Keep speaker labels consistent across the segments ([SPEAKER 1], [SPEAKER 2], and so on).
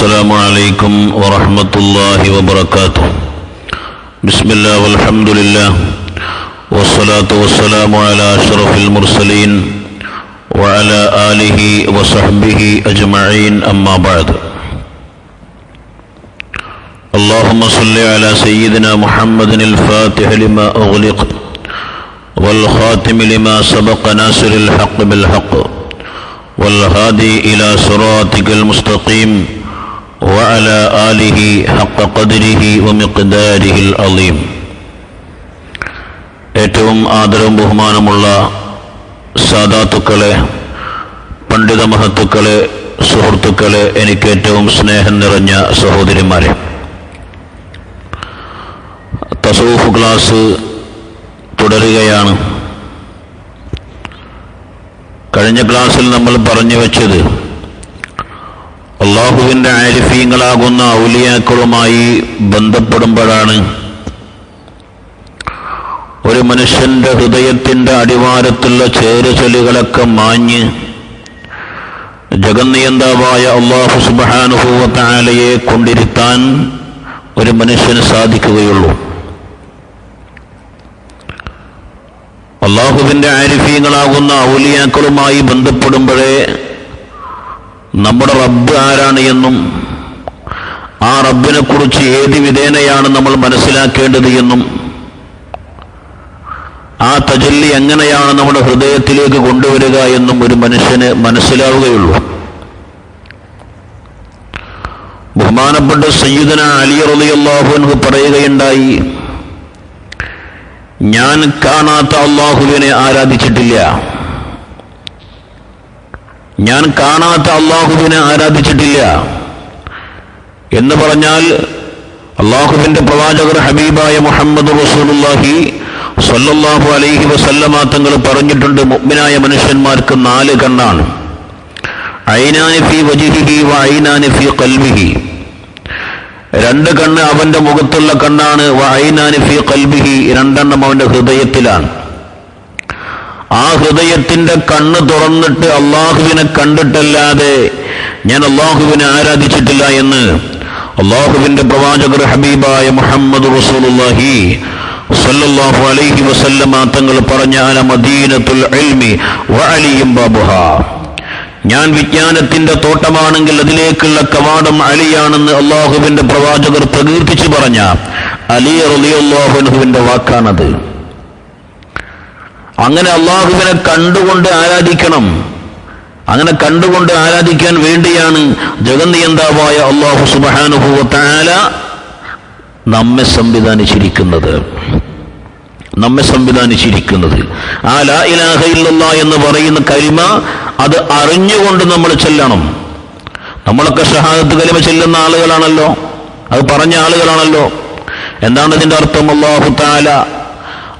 [SPEAKER 1] السلام عليكم ورحمة الله وبركاته. بسم الله والحمد لله والصلاة والسلام على أشرف المرسلين وعلى آله وصحبه أجمعين. أما بعد اللهم صل على سيدنا محمد الفاتح لما أغلق والخاتم لما سبق ناصر الحق بالحق والهادي إلى صراطك المستقيم. وعلى آله حق قدره ومقداره العظيم ഏറ്റവും ആദരവും ബഹുമാനമുള്ള സാദാത്തുക്കളെ പണ്ഡിത മഹത്തുക്കളെ സുഹൃത്തുക്കളെ എനിക്ക് ഏറ്റവും സ്നേഹം നിറഞ്ഞ സഹോദരിമാരെ തസൂഫ് ക്ലാസ് തുടരുകയാണ് കഴിഞ്ഞ ക്ലാസ്സിൽ നമ്മൾ പറഞ്ഞു വെച്ചത് അള്ളാഹുവിന്റെ ആരിഫീങ്ങളാകുന്ന ഔലിയാക്കളുമായി ബന്ധപ്പെടുമ്പോഴാണ് ഒരു മനുഷ്യന്റെ ഹൃദയത്തിന്റെ അടിവാരത്തുള്ള ചേരുചൊലികളൊക്കെ മാഞ്ഞ് ജഗന്നിയന്താവായ അള്ളാഹു സുബാനുഭൂവത്താലയെ കൊണ്ടിരുത്താൻ ഒരു മനുഷ്യന് സാധിക്കുകയുള്ളൂ. അള്ളാഹുവിന്റെ ആരിഫീങ്ങളാകുന്ന ഔലിയാക്കളുമായി ബന്ധപ്പെടുമ്പോഴേ നമ്മുടെ റബ്ബ് ആരാണ് എന്നും ആ റബ്ബിനെ കുറിച്ച് ഏത് വിധേനയാണ് നമ്മൾ മനസ്സിലാക്കേണ്ടത് എന്നും ആ തജല്ലി എങ്ങനെയാണ് നമ്മുടെ ഹൃദയത്തിലേക്ക് കൊണ്ടുവരിക എന്നും ഒരു മനുഷ്യന് മനസ്സിലാവുകയുള്ളൂ. ബഹുമാനപ്പെട്ട സയ്യിദന അലി റളിയല്ലാഹു പറയുകയുണ്ടായി ഞാൻ കാണാത്ത അള്ളാഹുവിനെ ആരാധിച്ചിട്ടില്ല. ഞാൻ കാണാത്ത അള്ളാഹുവിനെ ആരാധിച്ചിട്ടില്ല എന്ന് പറഞ്ഞാൽ അള്ളാഹുവിന്റെ പ്രവാചകർ ഹബീബായ മുഹമ്മദ് റസൂലുല്ലാഹി സ്വല്ലല്ലാഹു അലൈഹി വസല്ലമ തങ്ങൾ പറഞ്ഞിട്ടുണ്ട് മുഗ്മിനായ മനുഷ്യന്മാർക്ക് നാല് കണ്ണാണ്. ഐനാനി ഫി വജിഹിഹി വ ഖൽബിഹി. രണ്ട് കണ്ണ് അവന്റെ മുഖത്തുള്ള കണ്ണാണ്. വ ഖൽബിഹി രണ്ടെണ്ണം അവന്റെ ഹൃദയത്തിലാണ്. ആ ഹൃദയത്തിന്റെ കണ്ണ് തുറന്നിട്ട് അള്ളാഹുവിനെ കണ്ടിട്ടല്ലാതെ ഞാൻ അള്ളാഹുവിനെ ആരാധിച്ചിട്ടില്ല എന്ന് അള്ളാഹുവിന്റെ പ്രവാചകർ ഹബീബായ മുഹമ്മദ് റസൂലുള്ളാഹി സല്ലല്ലാഹു അലൈഹി വസല്ലമ തങ്ങൾ പറഞ്ഞ മദീനത്തുൽ ഇൽമി വഅലിയും ബാബുഹ. ഞാൻ വിജ്ഞാനത്തിന്റെ തോട്ടമാണെങ്കിൽ അതിലേക്കുള്ള കവാടം അലിയാണെന്ന് അള്ളാഹുവിന്റെ പ്രവാചകർ പ്രകീർത്തിച്ചു പറഞ്ഞ അലി റളിയല്ലാഹുവിന്റെ വാക്കാണത്. അങ്ങനെ അള്ളാഹുവിനെ കണ്ടുകൊണ്ട് ആരാധിക്കണം. അങ്ങനെ കണ്ടുകൊണ്ട് ആരാധിക്കാൻ വേണ്ടിയാണ് ജഗന്നിയന്താവായ അള്ളാഹു സുബാനുഭൂവത്താല നമ്മെ സംവിധാനിച്ചിരിക്കുന്നത്. നമ്മെ സംവിധാനിച്ചിരിക്കുന്നത്. ആ ലാ ഇലാഹ ഇല്ലല്ല എന്ന് പറയുന്ന കരിമ അത് അറിഞ്ഞുകൊണ്ട് നമ്മൾ ചെല്ലണം. നമ്മളൊക്കെ ഷഹാദത്ത് കലിമ ചെല്ലുന്ന ആളുകളാണല്ലോ. അത് പറഞ്ഞ ആളുകളാണല്ലോ. എന്താണ് ഇതിന്റെ അർത്ഥം? അള്ളാഹു താല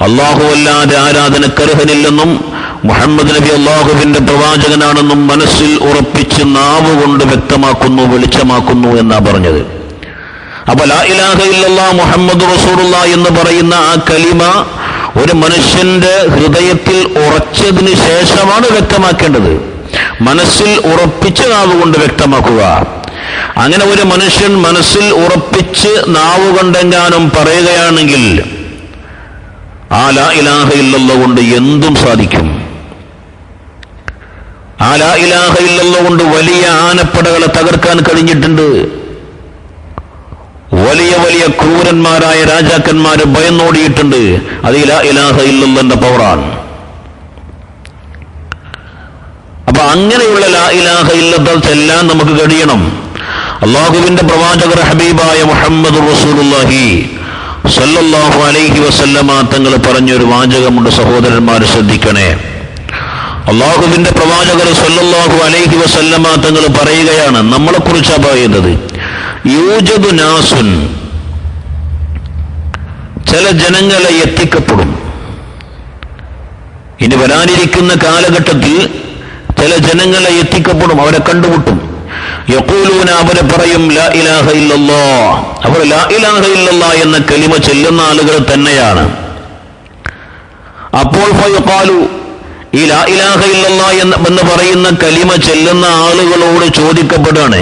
[SPEAKER 1] അള്ളാഹു അല്ലാതെ ആരാധനക്കർഹനില്ലെന്നും മുഹമ്മദ് നബി അള്ളാഹുവിന്റെ പ്രവാചകനാണെന്നും മനസ്സിൽ ഉറപ്പിച്ച് നാവ് കൊണ്ട് വ്യക്തമാക്കുന്നു വെളിച്ചമാക്കുന്നു എന്നാ പറഞ്ഞത്. അപ്പൊ ലാ ഇലാഹ ഇല്ലല്ലാ മുഹമ്മദ് റസൂലുള്ള എന്ന് പറയുന്ന ആ കലിമ ഒരു മനുഷ്യന്റെ ഹൃദയത്തിൽ ഉറച്ചതിന് ശേഷമാണ് വ്യക്തമാക്കേണ്ടത്. മനസ്സിൽ ഉറപ്പിച്ച് നാവ് കൊണ്ട് വ്യക്തമാക്കുക. അങ്ങനെ ഒരു മനുഷ്യൻ മനസ്സിൽ ഉറപ്പിച്ച് നാവ് കൊണ്ടെങ്ങാനും പറയുകയാണെങ്കിൽ ആ ലാ ഇലാഹ ഇല്ലല്ല കൊണ്ട് എന്തും സാധിക്കും. ആ ലാ ഇലാഹ ഇല്ലല്ല കൊണ്ട് വലിയ ആനപ്പടകളെ തകർക്കാൻ കഴിഞ്ഞിട്ടുണ്ട്. വലിയ വലിയ ക്രൂരന്മാരായ രാജാക്കന്മാര് ഭയന്നോടിയിട്ടുണ്ട്. അത് ഇലാ ഇലാഹ ഇല്ലല്ലന്റെ പവറാണ്. അപ്പൊ അങ്ങനെയുള്ള ലാ ഇലാഹ ഇല്ലത്തൽ ചെല്ലാൻ നമുക്ക് കഴിയണം. അള്ളാഹുവിന്റെ പ്രവാചകർ ഹബീബായ മുഹമ്മദ് റസൂലുള്ളാഹി സല്ലല്ലാഹു അലൈഹി വസല്ലമ തങ്ങൾ പറഞ്ഞൊരു വാചകമുണ്ട് സഹോദരന്മാർ ശ്രദ്ധിക്കണേ. അള്ളാഹുവിന്റെ പ്രവാചകർ സല്ലല്ലാഹു അലൈഹി വസല്ലമ തങ്ങൾ പറയുകയാണ് നമ്മളെ കുറിച്ചാണ് പറയുന്നത്. യൂജദു നാസുൻ ചില ജനങ്ങളെ എത്തിക്കപ്പെടും. ഇനി വരാനിരിക്കുന്ന കാലഘട്ടത്തിൽ ചില ജനങ്ങളെ എത്തിക്കപ്പെടും അവരെ കണ്ടുമുട്ടും. യക്കൂലൂന പറയും ലാ ഇലാഹ അവർ ലാ ഇലാഹ എന്ന കലിമ ചെല്ലുന്ന ആളുകൾ തന്നെയാണ്. അപ്പോൾ ഈ ലാ ഇലാഹ എന്ന് പറയുന്ന കലിമ ചെല്ലുന്ന ആളുകളോട് ചോദിക്കപ്പെടുകയാണ്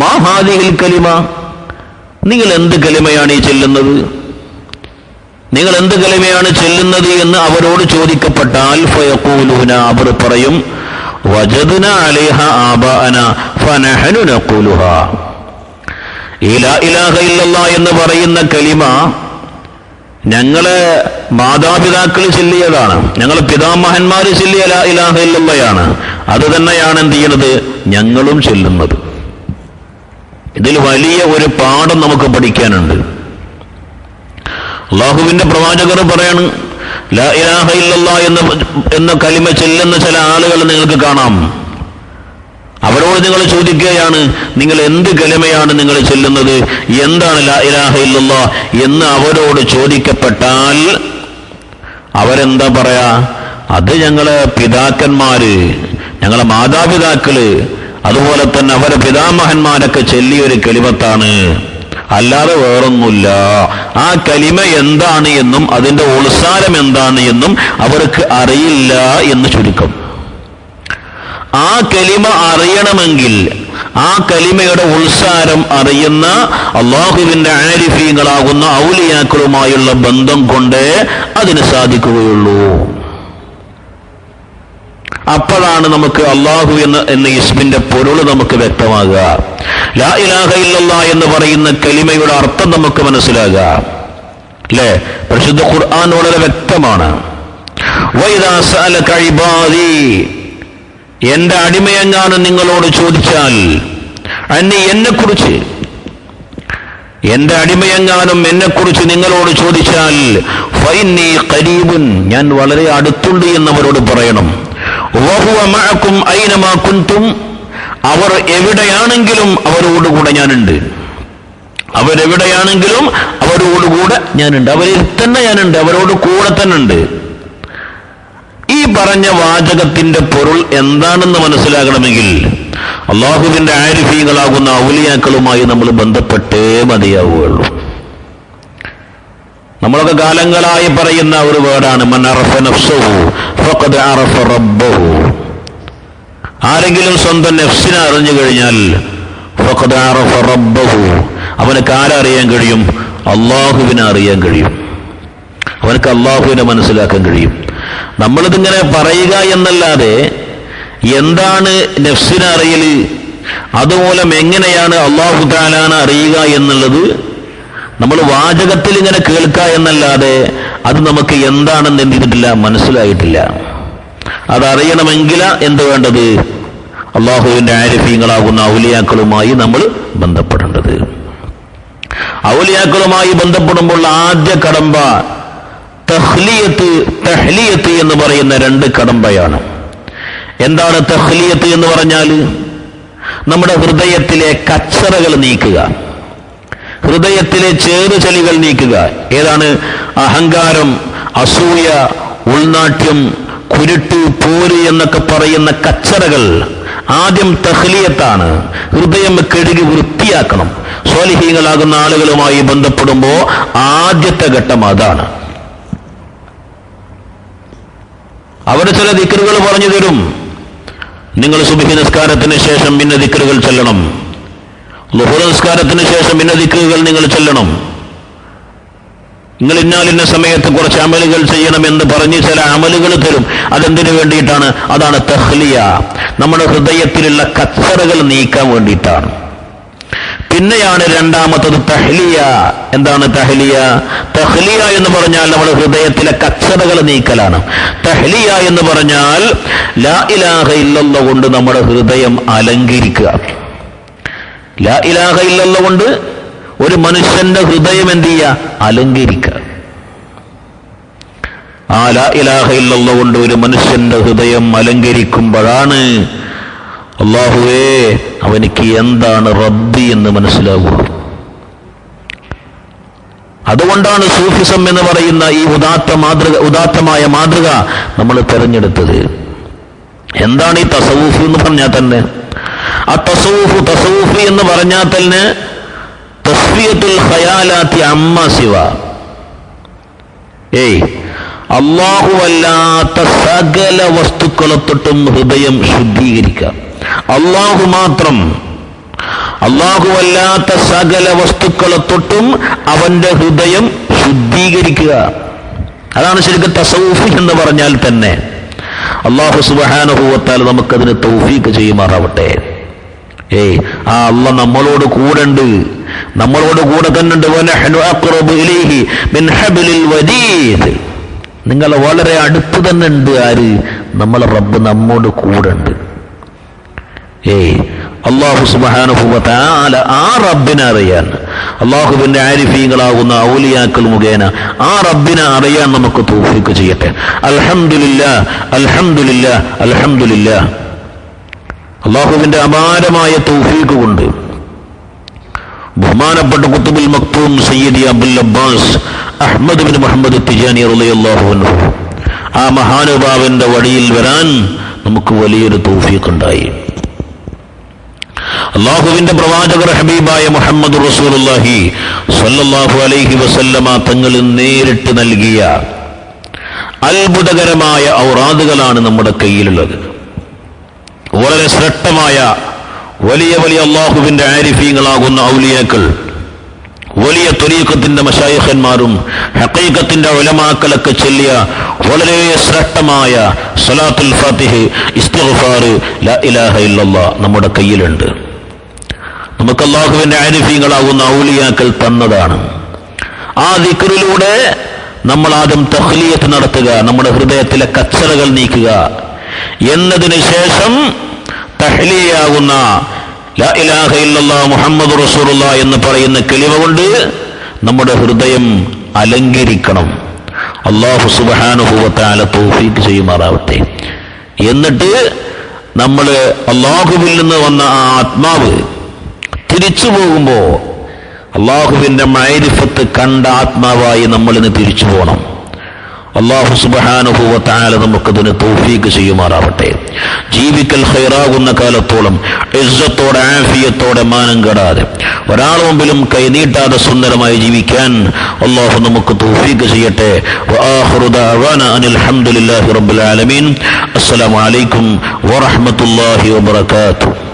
[SPEAKER 1] മാ ഹാദിഹിൽ കലിമ? നിങ്ങൾ എന്ത് കലിമയാണ് ഈ ചെല്ലുന്നത്? നിങ്ങൾ എന്ത് കലിമയാണ് ചെല്ലുന്നത്? എന്ന് അവരോട് ചോദിക്കപ്പെട്ടാൽ അവർ പറയും ആബാന ഇലാ ഇലാഹ എന്ന് പറയുന്ന കലിമ ഞങ്ങൾ മാതാപിതാക്കൾ ചൊല്ലിയതാണ്. ഞങ്ങൾ പിതാമഹന്മാര് ചൊല്ലിയ ലാ ഇലാഹ ഇല്ലല്ലയാണ്. അത് തന്നെയാണ് എന്ത് ചെയ്യുന്നത്? ഞങ്ങളും ചെല്ലുന്നത്. ഇതിൽ വലിയ ഒരു പാഠം നമുക്ക് പഠിക്കാനുണ്ട്. അള്ളാഹുവിന്റെ പ്രവാചകർ പറയാണ് എന്ന എന്ന കലിമ ചെല്ലുന്ന ചില ആളുകൾ നിങ്ങൾക്ക് കാണാം. അവരോട് നിങ്ങൾ ചോദിക്കുകയാണ് നിങ്ങൾ എന്ത് കലിമയാണ് നിങ്ങൾ ചെല്ലുന്നത്? എന്താണ് ലാ ഇലാഹ ഇല്ലല്ല? എന്ന് അവരോട് ചോദിക്കപ്പെട്ടാൽ അവരെന്താ പറയാ? അത് ഞങ്ങളെ പിതാക്കന്മാര് ഞങ്ങളെ മാതാപിതാക്കൾ അതുപോലെ തന്നെ അവരെ പിതാമഹന്മാരൊക്കെ ചെല്ലിയൊരു കലിമത്താണ്. അല്ലാതെ വേറൊന്നുമില്ല. ആ കലിമ എന്താണ് എന്നും അതിന്റെ ഉൾസാരം എന്താണ് എന്നും അവർക്ക് അറിയില്ല എന്ന് ചുരുക്കം. ആ കലിമ അറിയണമെങ്കിൽ ആ കലിമയുടെ ഉത്സാരം അറിയുന്ന അള്ളാഹുവിന്റെ ആരിഫീങ്ങളാകുന്ന ഔലിയാക്കളുമായുള്ള ബന്ധം കൊണ്ട് അതിന് സാധിക്കുകയുള്ളൂ. അപ്പോഴാണ് നമുക്ക് അള്ളാഹു എന്ന എന്ന ഇസ്മിന്റെ പൊരുൾ നമുക്ക് വ്യക്തമാകുക. ലാ ഇലാഹ ഇല്ലല്ല എന്ന് പറയുന്ന കലിമയുടെ അർത്ഥം നമുക്ക് മനസ്സിലാകുക. അല്ലേ പരിശുദ്ധ ഖുർആൻ വളരെ വ്യക്തമാണ്. എന്റെ അടിമയെങ്ങാനും നിങ്ങളോട് ചോദിച്ചാൽ അന്നി എന്നെക്കുറിച്ച്? എന്റെ അടിമയെങ്ങാനും എന്നെക്കുറിച്ച് നിങ്ങളോട് ചോദിച്ചാൽ ഞാൻ വളരെ അടുത്തുണ്ട് എന്നവരോട് പറയണം. അവർ എവിടെയാണെങ്കിലും അവരോടുകൂടെ ഞാനുണ്ട്. അവരെവിടെയാണെങ്കിലും അവരോടുകൂടെ ഞാനുണ്ട്. അവരിൽ തന്നെ ഞാനുണ്ട്. അവരോട് കൂടെ തന്നെ ഉണ്ട് ഈ പറഞ്ഞ വാചകത്തിന്റെ പൊരുൾ എന്താണെന്ന് മനസ്സിലാകണമെങ്കിൽ അള്ളാഹുവിന്റെ ആരിഫീകളാകുന്ന ഔലിയാക്കളുമായി നമ്മൾ ബന്ധപ്പെട്ടേ മതിയാവുകയുള്ളൂ. നമ്മളൊക്കെ കാലങ്ങളായി പറയുന്ന ഒരു വേർഡാണ്. അറഫ റബ്ബഹു. ആരെങ്കിലും സ്വന്തം നഫ്സിനെ അറിഞ്ഞു കഴിഞ്ഞാൽ ഫഖദ് അറഫ റബ്ബഹു. അവനക്ക് ആരറിയാൻ കഴിയും അള്ളാഹുവിനെ അറിയാൻ കഴിയും. അവനക്ക് അള്ളാഹുവിനെ മനസ്സിലാക്കാൻ കഴിയും. നമ്മളിതിങ്ങനെ പറയുക എന്നല്ലാതെ എന്താണ് നഫ്സിനെ അറിയൽ അതുമൂലം എങ്ങനെയാണ് അള്ളാഹു താലാന അറിയുക എന്നുള്ളത് നമ്മൾ വാചകത്തിൽ ഇങ്ങനെ കേൾക്കുക എന്നല്ലാതെ അത് നമുക്ക് എന്താണെന്ന് എന്ത് ചെയ്തിട്ടില്ല? മനസ്സിലായിട്ടില്ല. അതറിയണമെങ്കിൽ എന്ത് വേണ്ടത്? അള്ളാഹുവിന്റെ ആരിഫീങ്ങളാകുന്ന ഔലിയാക്കളുമായി നമ്മൾ ബന്ധപ്പെടേണ്ടത്. ഔലിയാക്കളുമായി ബന്ധപ്പെടുമ്പോൾ ആദ്യ കടമ്പ തഹ്ലിയത്ത് തഹ്ലിയത്ത് എന്ന് പറയുന്ന രണ്ട് കടമ്പയാണ്. എന്താണ് തഹ്ലിയത്ത് എന്ന് പറഞ്ഞാൽ? നമ്മുടെ ഹൃദയത്തിലെ കച്ചറകൾ നീക്കുക. ഹൃദയത്തിലെ ചേറുചലികൾ നീക്കുക. ഏതാണ്? അഹങ്കാരം അസൂയ ഉൾനാട്യം കുരുട്ട് പോര് എന്നൊക്കെ പറയുന്ന കച്ചറകൾ. ആദ്യം തഹ്ലിയത്താണ്. ഹൃദയം കഴുകി വൃത്തിയാക്കണം. സ്വാലിഹീങ്ങളാകുന്ന ആളുകളുമായി ബന്ധപ്പെടുമ്പോൾ ആദ്യത്തെ ഘട്ടം അതാണ്. അവിടെ ചില ദിക്കറുകൾ പറഞ്ഞു തരും. നിങ്ങൾ സുബഹി നിസ്കാരത്തിന് ശേഷം പിന്നെ ദിക്കറുകൾ ചെല്ലണം. ലുഹുർ നിസ്കാരത്തിന് ശേഷം ഇന്ന ദിക്കുകൾ നിങ്ങൾ ചെല്ലണം. നിങ്ങൾ ഇന്നാലിന്ന സമയത്ത് കുറച്ച് അമലുകൾ ചെയ്യണമെന്ന് പറഞ്ഞ് ചില അമലുകൾ തരും. അതെന്തിനു വേണ്ടിയിട്ടാണ്? അതാണ് തഹ്ലിയ. നമ്മുടെ ഹൃദയത്തിലുള്ള കച്ചറകൾ നീക്കാൻ വേണ്ടിയിട്ടാണ്. പിന്നെയാണ് രണ്ടാമത്തത് തഹ്ലിയ. എന്താണ് തഹ്ലിയ? തഹ്ലിയ എന്ന് പറഞ്ഞാൽ നമ്മുടെ ഹൃദയത്തിലെ കച്ചറകൾ നീക്കലാണ്. തഹ്ലിയ എന്ന് പറഞ്ഞാൽ ലാ ഇലാഹ ഇല്ലല്ല കൊണ്ട് നമ്മുടെ ഹൃദയം അലങ്കരിക്കുക. ലാ ഇലാഹ ഇല്ലല്ല കൊണ്ട് ഒരു മനുഷ്യന്റെ ഹൃദയം എന്ത് ചെയ്യുക അലങ്കരിക്കുക. ആ ലാ ഇലാഹ ഇല്ലല്ല കൊണ്ട് ഒരു മനുഷ്യന്റെ ഹൃദയം അലങ്കരിക്കുമ്പോഴാണ് അള്ളാഹുവേ അവനിക്ക് എന്താണ് റബ്ബി എന്ന് മനസ്സിലാവുക. അതുകൊണ്ടാണ് സൂഫിസം എന്ന് പറയുന്ന ഈ ഉദാത്ത മാതൃക ഉദാത്തമായ മാതൃക നമ്മൾ തെരഞ്ഞെടുത്തത്. എന്താണ് ഈ തസവൂഫ് എന്ന് പറഞ്ഞാൽ തന്നെ? ആ തസവൂഫ് തസവൂഫ് എന്ന് പറഞ്ഞാൽ തന്നെ തസ്ഫിയത്തുൽ ഖയാലാത്തി അമ്മ ശിവ ഏയ് അള്ളാഹു അല്ലാത്ത സകല വസ്തുക്കളെ തൊട്ടും ഹൃദയം ശുദ്ധീകരിക്കാം അള്ളാഹു മാത്രം. അല്ലാഹുവല്ലാത്ത സകല വസ്തുക്കളെ തൊട്ടും അവന്റെ ഹൃദയം ശുദ്ധീകരിക്കുക. അതാണ് ശരിക്കും തസൗഫ് എന്ന് പറഞ്ഞാൽ തന്നെ. അള്ളാഹു സുബാനുഭവത്താൽ നമുക്കതിന് തൗഫീക്ക് ചെയ്യുമാറാവട്ടെ. ഏയ് ആ അല്ല നമ്മളോട് കൂടെ ഉണ്ട് നമ്മളോട് കൂടെ തന്നെ ഉണ്ട് വനഹ്നു അഖ്റബു ഇലൈഹി മിൻ ഹബ്ലിൽ വരീദ് നിങ്ങൾ വളരെ അടുത്ത് തന്നെ ഉണ്ട് ആര്? നമ്മളെ റബ്ബ് നമ്മോട് കൂടെ ഉണ്ട് ഏയ് അള്ളാഹു സുബാനുഭവത്താല ആ റബ്ബിനെ അറിയാൻ. അള്ളാഹുവിന്റെ ആരിഫീങ്ങളാകുന്ന ഔലിയാക്കൾ മുഖേന ആ റബ്ബിനെ അറിയാൻ നമുക്ക് തൗഫീഖ് ചെയ്യട്ടെ. അൽഹംദുലില്ലാ അൽഹംദുലില്ലാ അൽഹംദുലില്ല അള്ളാഹുവിന്റെ അപാരമായ തൗഫീഖ് കൊണ്ട് ബഹുമാനപ്പെട്ട കുത്തുബുൽ മക്തൂം സയ്യിദി Abdul Abbas Ahmad bin Muhammad Tijani റളിയല്ലാഹു അൻഹു. ആ മഹാനുഭാവന്റെ വഴിയിൽ വരാൻ നമുക്ക് വലിയൊരു തൗഫീഖ് ഉണ്ടായി. അള്ളാഹുവിന്റെ പ്രവാചകർ ഹബീബായ മുഹമ്മദ് റസൂലുള്ളാഹി സ്വല്ലല്ലാഹു അലൈഹി വസല്ലമ തങ്ങളിൽ നേരിട്ട് നൽകിയ അത്ഭുതകരമായ ഔറാദുകളാണ് നമ്മുടെ കയ്യിലുള്ളത്. വളരെ ശ്രേഷ്ഠമായ വലിയ വലിയ അള്ളാഹുവിന്റെ ആരിഫീങ്ങളാകുന്ന ഔലിയാക്കൾ വലിയ ത്വരീക്കത്തിന്റെ മഷായിഖന്മാരും ഹക്കീക്കത്തിന്റെ ഒലമാക്കലൊക്കെ ചൊല്ലിയ വളരെ ശ്രേഷ്ഠമായ സലാത്തുൽ ഫാത്തിഹ് ഇസ്തിഗ്ഫാർ ലാ ഇലാഹ നമ്മുടെ കയ്യിലുണ്ട്. നമുക്ക് അള്ളാഹുവിന്റെ ആരിഫീങ്ങളാകുന്ന ഔലിയാക്കൾ തന്നതാണ്. ആ ദിക്റിലൂടെ നമ്മൾ ആദ്യം തഹ്ലിയത്ത് നടത്തുക നമ്മുടെ ഹൃദയത്തിലെ കച്ചറകൾ നീക്കുക. എന്നതിന് ശേഷം തഹ്ലിയാകുന്ന മുഹമ്മദ് റസൂലുള്ള എന്ന് പറയുന്ന കിളിവ കൊണ്ട് നമ്മുടെ ഹൃദയം അലങ്കരിക്കണം. അള്ളാഹു സുബാനുഭവത്താല തോഫീക്ക് ചെയ്യുമാറാവട്ടെ. എന്നിട്ട് നമ്മൾ അള്ളാഹുവിൽ നിന്ന് വന്ന ആ ആത്മാവ് തിരിച്ചു പോകുമ്പോൾ അള്ളാഹുവിന്റെ മൈരിഫത്ത് കണ്ട ആത്മാവായി നമ്മളിന്ന് തിരിച്ചു പോകണം അള്ളാഹു സുബാനുഭൂവത്തായാലും നമുക്കതിന് തോഫീക്ക് ചെയ്യുമാറാവട്ടെ. ജീവിക്കൽ ഹൈറാകുന്ന കാലത്തോളം ഇസ്സത്തോടെ ആഫിയത്തോടെ മാനം കെടാതെ ഒരാൾ മുമ്പിലും കൈനീട്ടാതെ സുന്ദരമായി ജീവിക്കാൻ അള്ളാഹു നമുക്ക് തോഫീക്ക് ചെയ്യട്ടെ. അനിൽഹമുല്ലാഹി റബുലാലമീൻ അസ്സലാമലൈക്കും വറഹമത്തല്ലാഹി വാത്തു